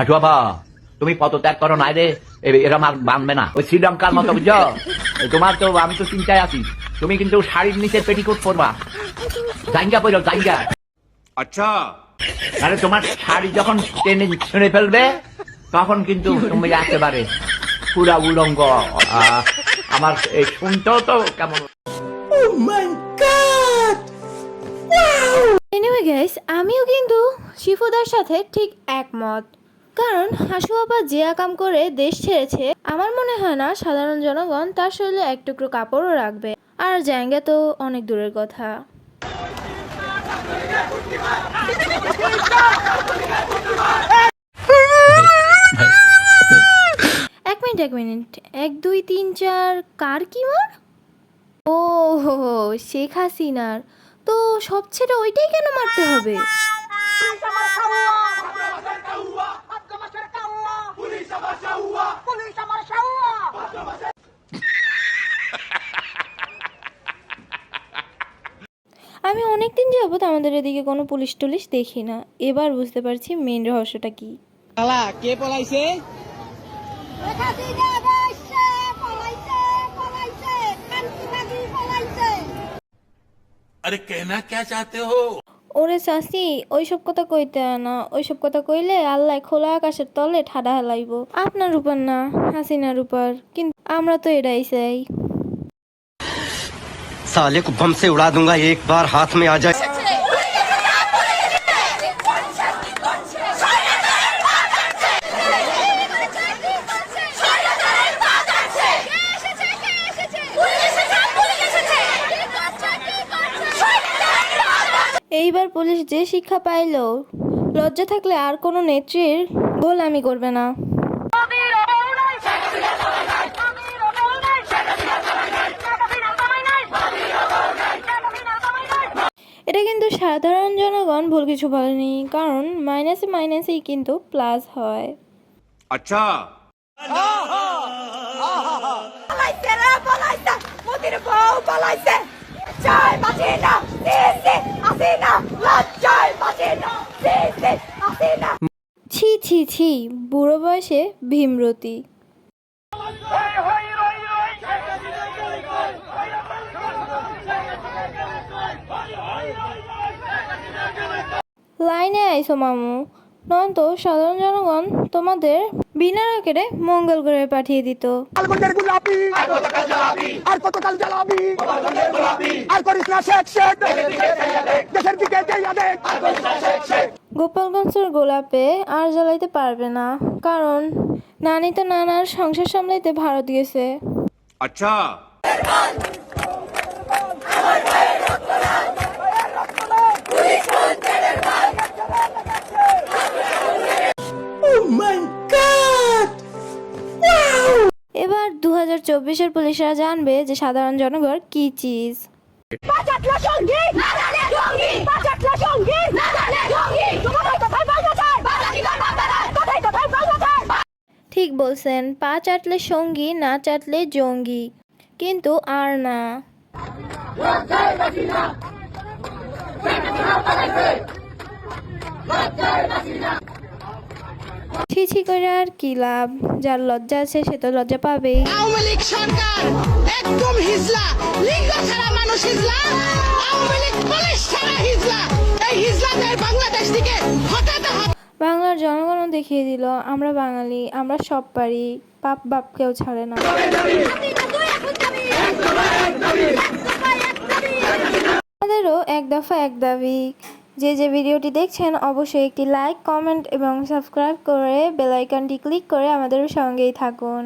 হাঁটুয়া বাবা তুমি পদত্যাগ করো নাই রে। এরম আর বাঁধবে না। ওই শ্রীলঙ্কার মতো বুঝো তোমার তো আমি তো চিন্তায় আছি। তুমি কিন্তু শাড়ির নিচে পেটিকোট পরবা। জাঙ্গা পরো জাঙ্গা আচ্ছা। আরে তোমার শাড়ি যখন টেনে ছেড়ে ফেলবে তখন কিন্তু তুমি একেবারে পুরা উলঙ্গ। আমার এই শুনতেও তো কেমন আমিও কিন্তু শিফুদার সাথে ঠিক একমত। কারণ হাসু আপা যে কাম করে দেশ ছেড়েছে আমার মনে হয় না সাধারণ জনগণ তার শরীরে এক টুকরো কাপড়ও রাখবে। আর জায়গা তো অনেক দূরের কথা। এক মিনিট এক মিনিট। এক দুই তিন চার কার কি মার? ও হো, শেখ হাসিনার। তো সব ছেড়ে ওইটাই কেন মারতে হবে? আমি অনেক দিন যাবত আমাদের এদিকে কোনো পুলিশ টুলিশ দেখি না। এবার বুঝতে পারছি মেন রহস্যটা কি। কে পলাইছে? আরে কেনা কে চাতে হো? ওরে চাষি ওইসব কথা কইতে হয় না ওইসব কথা কইলে আল্লাহ খোলা আকাশের তলে ঠাডা হেলাইব আপনার উপর না হাসিনার উপর কিন্তু আমরা তো এটাই চাই साले को बम से उड़ा दूंगा एक बार हाथ में आ जाए এইবার পুলিশ যে শিক্ষা পাইল লজ্জা থাকলে আর কোনো নেত্রীর গোলামি করবে না। এটা কিন্তু সাধারণ জনগণ ভুল কিছু বলেনি কারণ মাইনাসে মাইনাসেই কিন্তু প্লাস হয়। আচ্ছা। মোদির বউ চাই ছি ছি ছি বুড়ো বয়সে ভীমরতি। লাইনে আইসো মামু। নয়তো সাধারণ জনগণ তোমাদের বিনা আকারে মঙ্গল গ্রহে পাঠিয়ে দিত। গোপালগঞ্জের গোলাপে আর জ্বালাইতে পারবে না কারণ নানি তো নানার সংসার সামলাইতে ভারত গেছে। আচ্ছা। হাজার চব্বিশের পুলিশরা জানবে যে সাধারণ জনগণ কি চিজ। ঠিক বলছেন পা চাটলে সঙ্গী না চাটলে জঙ্গি। কিন্তু আর না। ছি ছি করে আর কি লাভ? যার লজ্জা আছে সে তো লজ্জা পাবেই। আওয়ামী লীগ সরকার একদম হিজলা। লিঙ্গ ছাড়া মানুষ হিজলা। আওয়ামী লীগ পুলিশ ছাড়া হিজলা। এই হিজলাদের বাংলাদেশ থেকে হটাতে বাংলার জনগণও দেখিয়ে দিল আমরা বাঙালি আমরা সব পারি পাপ বাপ কেউ ছাড়ে না। আমাদেরও এক দফা এক দাবি। যে যে ভিডিওটি দেখছেন, অবশ্যই একটি লাইক কমেন্ট এবং সাবস্ক্রাইব করে বেলাইকনটি ক্লিক করে আমাদের সঙ্গেই থাকুন।